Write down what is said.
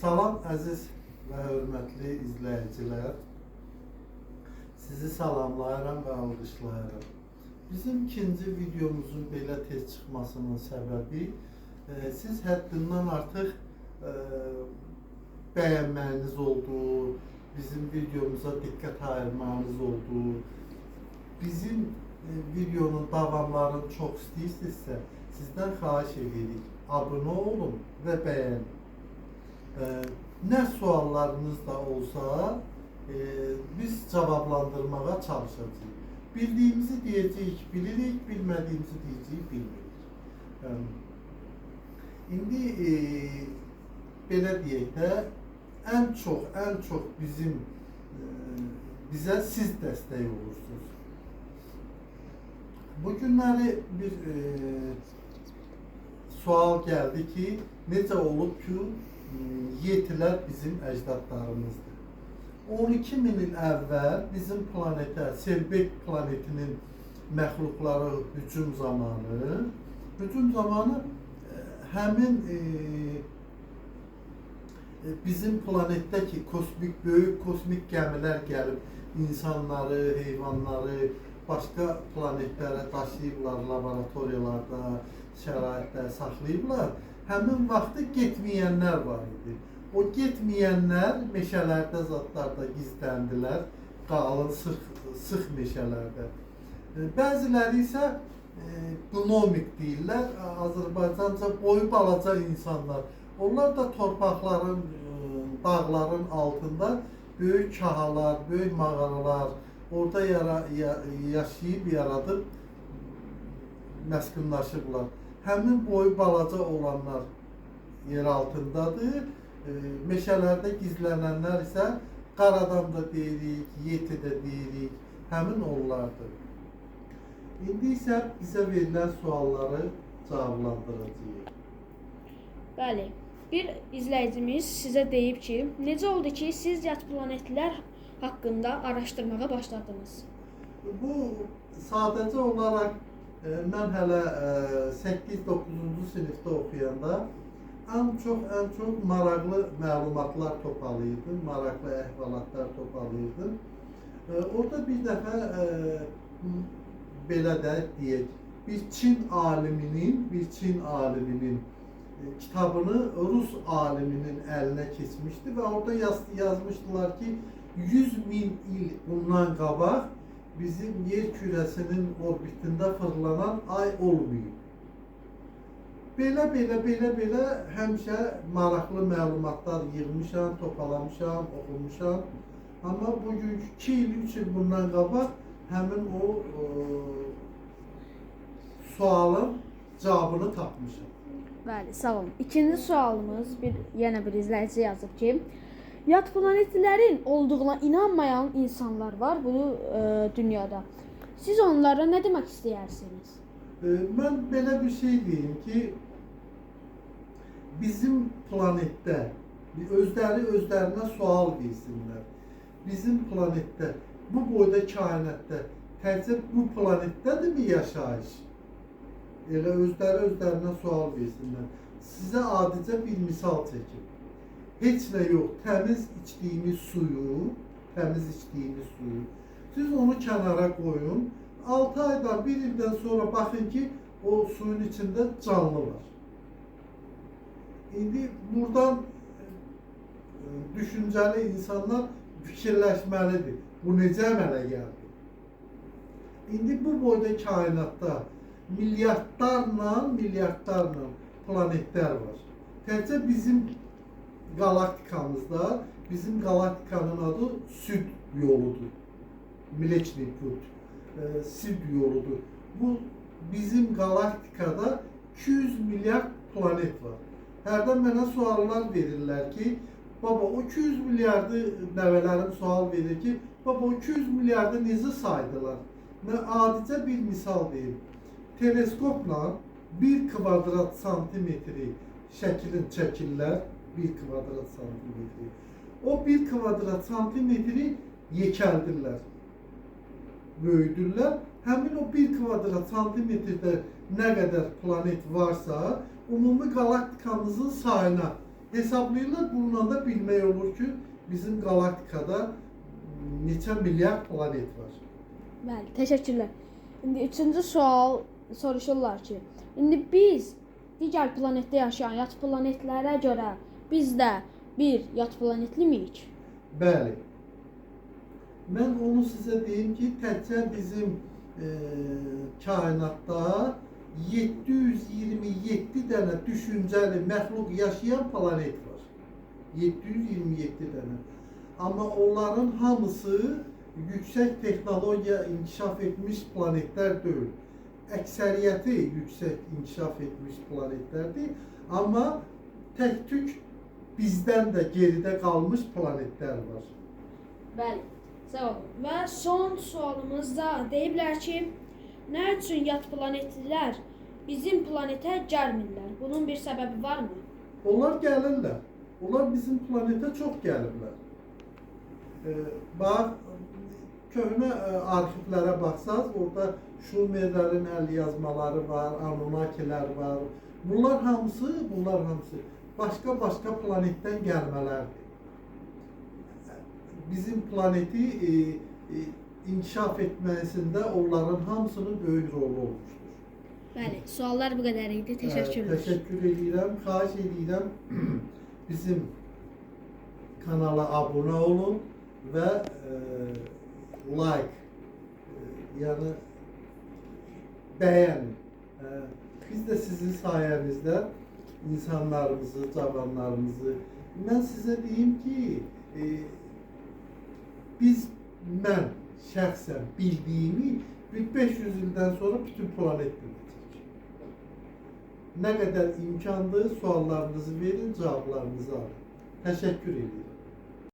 Salam əziz və hörmətli izləyicilər. Sizi salamlayıram və alqışlayıram. Bizim ikinci videomuzun belə tez çıxmasının səbəbi e, siz həddindən artıq e, bəyənməyiniz oldu, bizim videomuza diqqət ayırmanız oldu. Bizim e, videonun davamlarını çox istəyirsinizsə, sizdən xahiş edirik. Abunə olun və bəyənin. Ee, ne suallarınız da olsa e, biz cevaplandırmaya çalışacağız. Bildiğimizi diyeceğiz, bilirik, bilmediğimizi diyeceğiz, bilmirik. Ee, indi e, belə deyək də, bizim e, bizə siz dəstək olursunuz. Bu günləri bir e, sual geldi ki, necə olub ki, e, yetilər bizim əcdadlarımızdır. 12 min il əvvəl bizim planetə, Selbek planetinin məxluqları hücum zamanı, hücum zamanı e, həmin e, e, bizim planetdəki kosmik böyük kosmik gəmilər gəlib insanları, heyvanları başqa planetlərə daşıyıblar laboratoriyalarda, şəraitdə saxlayıblar. Həmin vaxtı getməyənlər var idi. O getməyənlər meşələrdə, zatlarda gizləndilər, qalın sıx sıx meşələrdə. E, Bəziləri isə e, gnomik deyirlər, Azərbaycanca boyu balaca insanlar. Onlar da torpaqların, e, dağların altında böyük kahalar, böyük mağaralar, orada yara, ya, yaşayıb yaradıb məskunlaşıblar. Həmin boyu balaca olanlar yer altındadır. E, meşələrdə gizlənənlər isə qaradan da deyirik, yeti də deyirik. Həmin onlardır. İndi isə bizə verilən sualları cavablandıracağıq. Bəli. Bir izləyicimiz sizə deyib ki, necə oldu ki, siz yat planetlər haqqında araşdırmağa başladınız? Bu sadəcə olaraq mən hələ e, 8-9-cu sinifdə oxuyanda ən çox ən çox maraqlı məlumatlar toparlayırdım, maraqlı əhvalatlar toparlayırdım. E, Orada bir dəfə e, belə də deyək, bir Çin aliminin, bir Çin aliminin e, kitabını Rus aliminin əlinə keçmişdi və orada yaz, yazmışdılar ki 100 min il bundan qabaq bizim yer kürəsinin orbitində fırlanan ay olmayıb. Belə belə belə belə həmişə maraqlı məlumatlar yığmışam, topalamışam, oxumuşam. Amma bugünkü 2 il, 3 il bundan qabaq həmin o, o sualın cavabını tapmışam. Bəli, sağ olun. İkinci sualımız bir yenə bir izləyici yazıb ki, yat planetlərin olduğuna inanmayan insanlar var bu e, dünyada. Siz onlara nə demək istəyirsiniz? Ee, Ben belə bir şey diyeyim ki bizim planette bir özləri özlərinə sual versinlər. Bizim planetdə bu boyda kainatda təkcə bu planetdədirmi yaşayış? Elə özləri özlərinə sual versinlər. Sizə adicə bir misal çəkim. Heç nə yox, təmiz içdiyiniz suyu, təmiz içdiyiniz suyu siz onu kənara qoyun. 6 aydan, 1 ildən sonra baxın ki, o suyun içində canlı var. İndi buradan e, düşüncəli insanlar fikirləşməlidir. Bu necə əmələ gəldi? İndi bu boyda kainatda milyardlarla, milyardlarla planetlər var. Təkcə bizim galaktikamızda bizim galaktikanın adı Süd yoludur. Mleçni Kut. E, ee, Süd yoludur. Bu bizim galaktikada 200 milyar planet var. Herden bana suallar verirler ki baba o 200 milyardı nəvələrim sual verir ki baba o 200 milyardı necə saydılar? Mən adicə bir misal deyim. Teleskopla 1 kvadrat santimetri şəklin çəkirlər bir kvadrat santimetri. O bir kvadrat santimetri yekəldirlər, böyüdürlər. Həmin o bir kvadrat santimetrdə nə qədər planet varsa, ümumi galaktikamızın sayına hesablayırlar. Bununla da bilmək olur ki, bizim galaktikada neçə milyard planet var. Bəli, təşəkkürlər. İndi üçüncü sual soruşurlar ki, indi biz digər planetdə yaşayan yad planetlərə görə biz də bir yad planetlimiyik? Bəli. Mən onu sizə deyim ki, təkcə bizim e, kainatda 727 dənə düşüncəli məxluq yaşayan planet var. 727 dənə. Amma onların hamısı yüksək texnologiya inkişaf etmiş planetlər deyil. Əksəriyyəti yüksək inkişaf etmiş planetlərdir. Amma tək-tük bizdən də geridə qalmış planetlər var. Bəli. Sağ olun. Və son sualımızda deyiblər ki, nə üçün yad planetlilər bizim planetə gəlmirlər? Bunun bir səbəbi varmı? Onlar gəlirlər. Onlar bizim planetə çox gəliblər. Ee, bax, köhnə arxivlərə baxsaz, orada Şumerlərin əl yazmaları var, Anunnakilər var. Bunlar hamısı, bunlar hamısı başqa-başqa planetdən gəlmələrdir. Bizim planeti e, e, inkişaf etməsində onların hamısının böyük rolu olmuşdur. Bəli, suallar bu qədər idi. Təşəkkürlər. Ee, Təşəkkür edirəm. Xahiş edirəm bizim kanala abunə olun və e, like, e, yəni bəyənin. E, biz də sizin sayənizdə insanlarımızı, cavanlarımızı mən sizə deyim ki, e, biz mən şəxsən bildiyimi bir 500 ildən sonra bütün planet biləcək. Nə qədər imkandır, suallarınızı verin, cavablarınızı alın. Təşəkkür edirəm.